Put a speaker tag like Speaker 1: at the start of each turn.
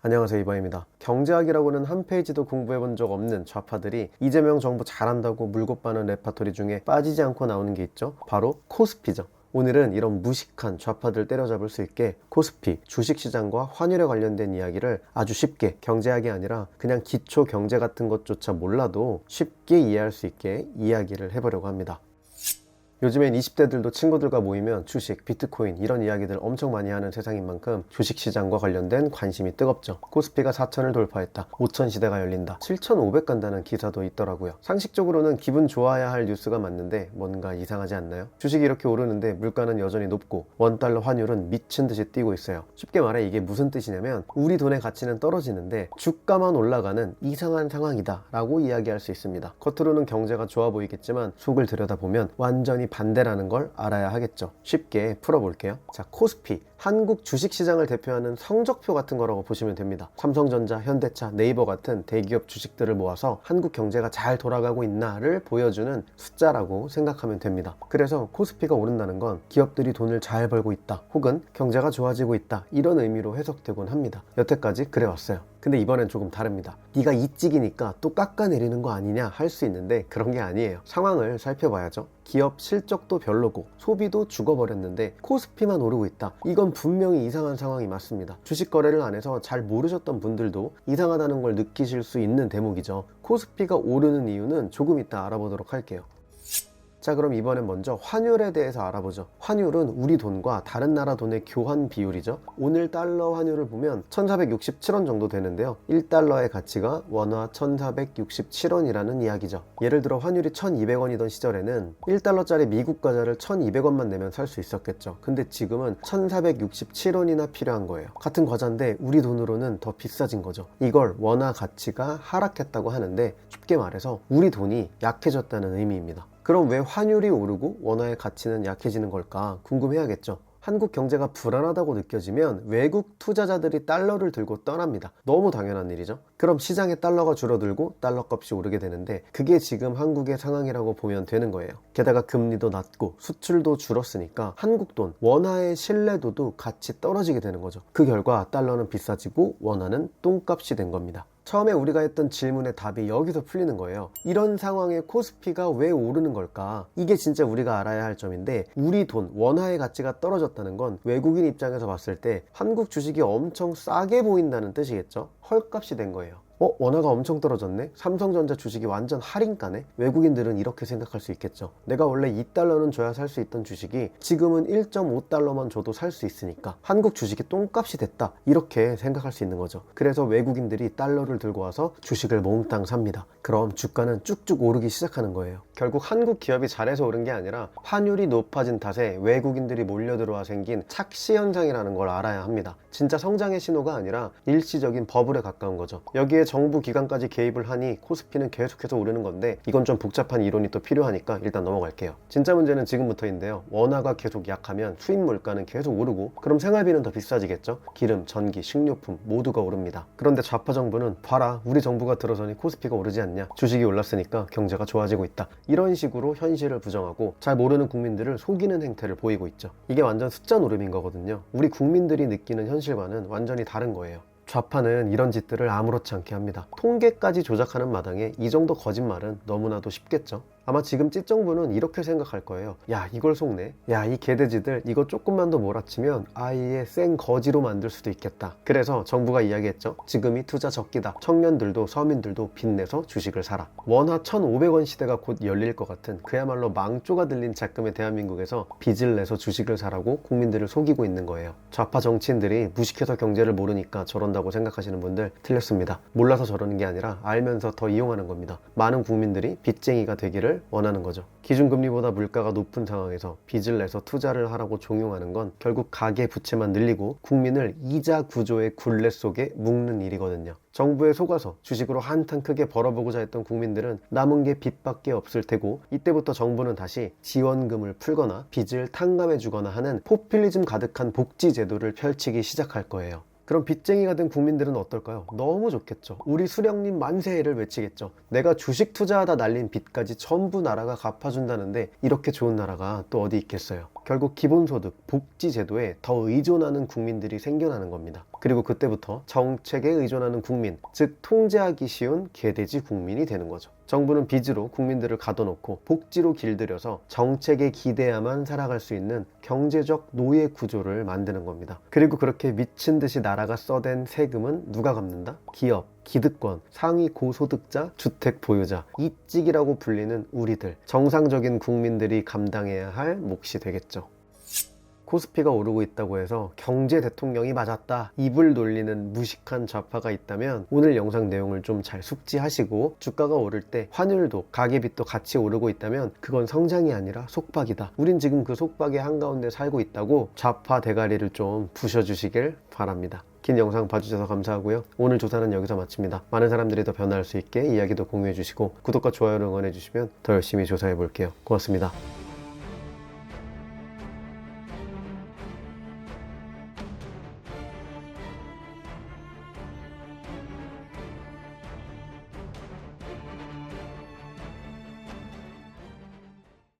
Speaker 1: 안녕하세요 이바입니다. 경제학이라고는 한 페이지도 공부해 본 적 없는 좌파들이 이재명 정부 잘한다고 물고 빠는 레파토리 중에 빠지지 않고 나오는 게 있죠. 바로 코스피죠. 오늘은 이런 무식한 좌파들 때려잡을 수 있게 코스피, 주식시장과 환율에 관련된 이야기를 아주 쉽게 경제학이 아니라 그냥 기초 경제 같은 것조차 몰라도 쉽게 이해할 수 있게 이야기를 해보려고 합니다. 요즘엔 20대들도 친구들과 모이면 주식, 비트코인 이런 이야기들 엄청 많이 하는 세상인 만큼 주식 시장과 관련된 관심이 뜨겁죠. 코스피가 4천을 돌파했다. 5천 시대가 열린다. 7,500 간다는 기사도 있더라고요. 상식적으로는 기분 좋아야 할 뉴스가 맞는데 뭔가 이상하지 않나요? 주식이 이렇게 오르는데 물가는 여전히 높고 원달러 환율은 미친 듯이 뛰고 있어요. 쉽게 말해 이게 무슨 뜻이냐면 우리 돈의 가치는 떨어지는데 주가만 올라가는 이상한 상황이다 라고 이야기할 수 있습니다. 겉으로는 경제가 좋아 보이겠지만 속을 들여다보면 완전히 반대라는 걸 알아야 하겠죠. 쉽게 풀어볼게요. 자, 코스피. 한국 주식시장을 대표하는 성적표 같은 거라고 보시면 됩니다. 삼성전자, 현대차, 네이버 같은 대기업 주식들을 모아서 한국 경제가 잘 돌아가고 있나를 보여주는 숫자라고 생각하면 됩니다. 그래서 코스피가 오른다는 건 기업들이 돈을 잘 벌고 있다 혹은 경제가 좋아지고 있다 이런 의미로 해석되곤 합니다. 여태까지 그래왔어요. 근데 이번엔 조금 다릅니다. 네가 이찍이니까 또 깎아내리는 거 아니냐 할 수 있는데 그런 게 아니에요. 상황을 살펴봐야죠. 기업 실적도 별로고 소비도 죽어버렸는데 코스피만 오르고 있다. 이건 분명히 이상한 상황이 맞습니다. 주식 거래를 안 해서 잘 모르셨던 분들도 이상하다는 걸 느끼실 수 있는 대목이죠. 코스피가 오르는 이유는 조금 이따 알아보도록 할게요. 자 그럼 이번엔 먼저 환율에 대해서 알아보죠. 환율은 우리 돈과 다른 나라 돈의 교환 비율이죠. 오늘 달러 환율을 보면 1467원 정도 되는데요. 1달러의 가치가 원화 1467원이라는 이야기죠. 예를 들어 환율이 1200원이던 시절에는 1달러짜리 미국 과자를 1200원만 내면 살 수 있었겠죠. 근데 지금은 1467원이나 필요한 거예요. 같은 과자인데 우리 돈으로는 더 비싸진 거죠. 이걸 원화 가치가 하락했다고 하는데 쉽게 말해서 우리 돈이 약해졌다는 의미입니다 그럼 왜 환율이 오르고 원화의 가치는 약해지는 걸까 궁금해야겠죠. 한국 경제가 불안하다고 느껴지면 외국 투자자들이 달러를 들고 떠납니다. 너무 당연한 일이죠. 그럼 시장에 달러가 줄어들고 달러 값이 오르게 되는데 그게 지금 한국의 상황이라고 보면 되는 거예요. 게다가 금리도 낮고 수출도 줄었으니까 한국 돈, 원화의 신뢰도도 같이 떨어지게 되는 거죠. 그 결과 달러는 비싸지고 원화는 똥값이 된 겁니다. 처음에 우리가 했던 질문의 답이 여기서 풀리는 거예요. 이런 상황에 코스피가 왜 오르는 걸까? 이게 진짜 우리가 알아야 할 점인데 우리 돈, 원화의 가치가 떨어졌다는 건 외국인 입장에서 봤을 때 한국 주식이 엄청 싸게 보인다는 뜻이겠죠? 헐값이 된 거예요. 어? 원화가 엄청 떨어졌네? 삼성전자 주식이 완전 할인가네? 외국인들은 이렇게 생각할 수 있겠죠. 내가 원래 2달러는 줘야 살 수 있던 주식이 지금은 1.5달러만 줘도 살 수 있으니까 한국 주식이 똥값이 됐다. 이렇게 생각할 수 있는 거죠. 그래서 외국인들이 달러를 들고 와서 주식을 몽땅 삽니다. 그럼 주가는 쭉쭉 오르기 시작하는 거예요. 결국 한국 기업이 잘해서 오른 게 아니라 환율이 높아진 탓에 외국인들이 몰려들어와 생긴 착시 현상이라는 걸 알아야 합니다. 진짜 성장의 신호가 아니라 일시적인 버블에 가까운 거죠. 여기에 정부 기관까지 개입을 하니 코스피는 계속해서 오르는 건데 이건 좀 복잡한 이론이 또 필요하니까 일단 넘어갈게요. 진짜 문제는 지금부터인데요. 원화가 계속 약하면 수입 물가는 계속 오르고 그럼 생활비는 더 비싸지겠죠? 기름, 전기, 식료품 모두가 오릅니다. 그런데 좌파 정부는 봐라 우리 정부가 들어서니 코스피가 오르지 않냐? 주식이 올랐으니까 경제가 좋아지고 있다. 이런 식으로 현실을 부정하고 잘 모르는 국민들을 속이는 행태를 보이고 있죠. 이게 완전 숫자 노름인 거거든요. 우리 국민들이 느끼는 현실과는 완전히 다른 거예요. 좌파는 이런 짓들을 아무렇지 않게 합니다. 통계까지 조작하는 마당에 이 정도 거짓말은 너무나도 쉽겠죠. 아마 지금 찌정부는 이렇게 생각할 거예요. 야 이걸 속네. 야 이 개돼지들 이거 조금만 더 몰아치면 아예 생 거지로 만들 수도 있겠다. 그래서 정부가 이야기했죠. 지금이 투자 적기다. 청년들도 서민들도 빚내서 주식을 사라. 원화 1,500원 시대가 곧 열릴 것 같은 그야말로 망조가 들린 작금의 대한민국에서 빚을 내서 주식을 사라고 국민들을 속이고 있는 거예요. 좌파 정치인들이 무식해서 경제를 모르니까 저런다고 생각하시는 분들 틀렸습니다. 몰라서 저러는 게 아니라 알면서 더 이용하는 겁니다. 많은 국민들이 빚쟁이가 되기 를 원하는 거죠. 기준금리보다 물가가 높은 상황에서 빚을 내서 투자를 하라고 종용하는 건 결국 가계 부채만 늘리고 국민을 이자 구조의 굴레 속에 묶는 일이거든요. 정부에 속아서 주식으로 한탕 크게 벌어보고자 했던 국민들은 남은 게 빚밖에 없을 테고 이때부터 정부는 다시 지원금을 풀거나 빚을 탕감해 주거나 하는 포퓰리즘 가득한 복지 제도를 펼치기 시작할 거예요. 그럼 빚쟁이가 된 국민들은 어떨까요? 너무 좋겠죠. 우리 수령님 만세를 외치겠죠. 내가 주식 투자하다 날린 빚까지 전부 나라가 갚아준다는데 이렇게 좋은 나라가 또 어디 있겠어요. 결국 기본소득, 복지제도에 더 의존하는 국민들이 생겨나는 겁니다. 그리고 그때부터 정책에 의존하는 국민, 즉 통제하기 쉬운 개돼지 국민이 되는 거죠. 정부는 빚으로 국민들을 가둬놓고 복지로 길들여서 정책에 기대야만 살아갈 수 있는 경제적 노예 구조를 만드는 겁니다. 그리고 그렇게 미친 듯이 나라가 써댄 세금은 누가 갚는다? 기업, 기득권, 상위 고소득자, 주택 보유자, 이찍이라고 불리는 우리들, 정상적인 국민들이 감당해야 할 몫이 되겠죠. 코스피가 오르고 있다고 해서 경제 대통령이 맞았다 입을 놀리는 무식한 좌파가 있다면 오늘 영상 내용을 좀 잘 숙지하시고 주가가 오를 때 환율도 가계빚도 같이 오르고 있다면 그건 성장이 아니라 속박이다 우린 지금 그 속박의 한가운데 살고 있다고 좌파 대가리를 좀 부셔주시길 바랍니다 긴 영상 봐주셔서 감사하고요. 오늘 조사는 여기서 마칩니다. 많은 사람들이 더 변화할 수 있게 이야기도 공유해 주시고 구독과 좋아요를 응원해 주시면 더 열심히 조사해 볼게요. 고맙습니다